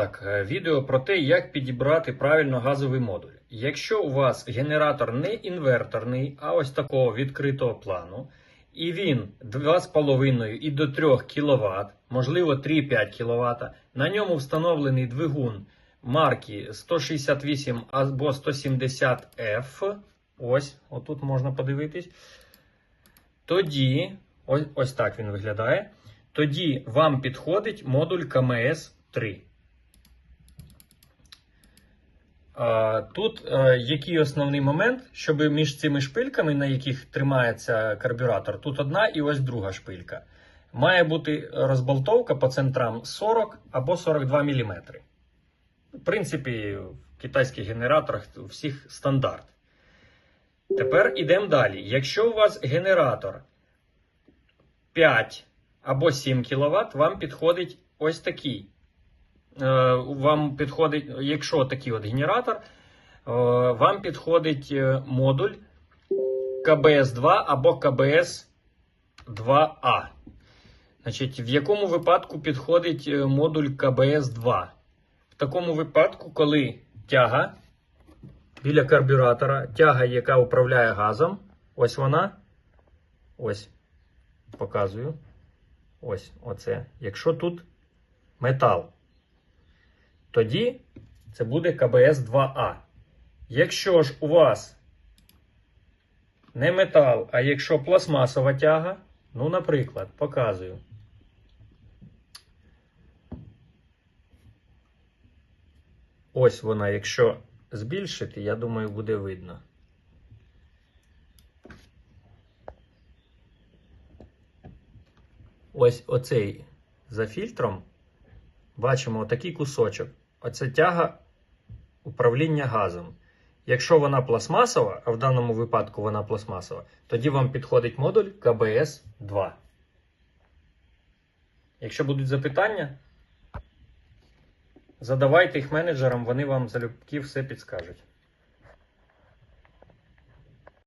Так, е, відео про те, як підібрати правильно газовий модуль. Якщо у вас генератор не інверторний, а ось такого відкритого плану, і він 2,5 і до 3 кВт, можливо 3-5 кВт, на ньому встановлений двигун марки 168 або 170F. Ось, отут можна подивитись. Тоді, ось, ось так він виглядає. Тоді вам підходить модуль КМС 3. А, Тут е, який основний момент, щоб між цими шпильками, на яких тримається карбюратор, тут одна і ось друга шпилька. Має бути розболтовка по центрам 40 або 42 мм. В принципі, в китайських генераторах у всіх стандарт. Тепер ідемо далі. Якщо у вас генератор 5 або 7 кВт, вам підходить ось такий. Е, Вам підходить, якщо такий от генератор, е, вам підходить е, модуль КБС-2 або КБС-2А. Значить, в якому випадку підходить модуль КБС-2? В такому випадку, коли тяга біля карбюратора, тяга, яка управляє газом, ось вона. Ось, показую. Ось оце. Якщо тут метал, тоді це буде КБС 2А. Якщо ж у вас не метал, а якщо пластмасова тяга, ну, наприклад, показую. Ось вона, якщо збільшити, я думаю, буде видно. Ось оцей за фільтром бачимо отакий кусочок. Оце тяга управління газом. Якщо вона пластмасова, а в даному випадку вона пластмасова, тоді вам підходить модуль КБС 2. Якщо будуть запитання, задавайте їх менеджерам, вони вам залюбки все підскажуть.